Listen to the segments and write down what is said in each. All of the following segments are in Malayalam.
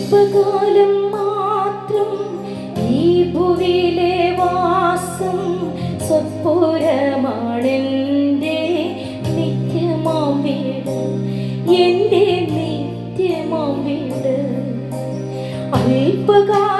ശില്പകാലം മാത്രം ഈ ഭുവിലെ വാസം സ്വപ്പുരമാണെന്റെ നിത്യമാം വീട് എന്റെ നിത്യമാം അല്പകാലം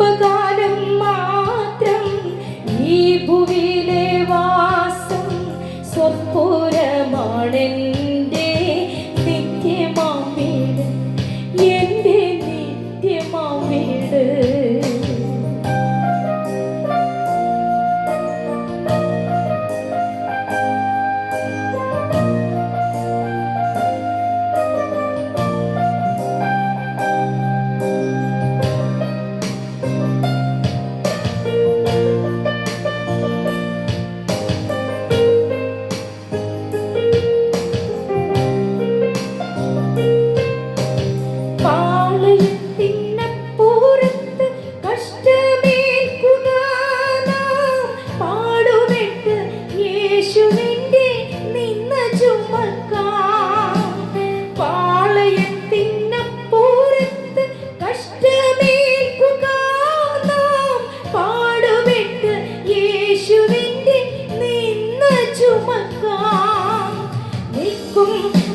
അല്പകാലം മാത്രം ഈ ഭുവിലെ വാസം സ്വപ്പുരമാണെന്ന്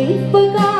ശില്പകാ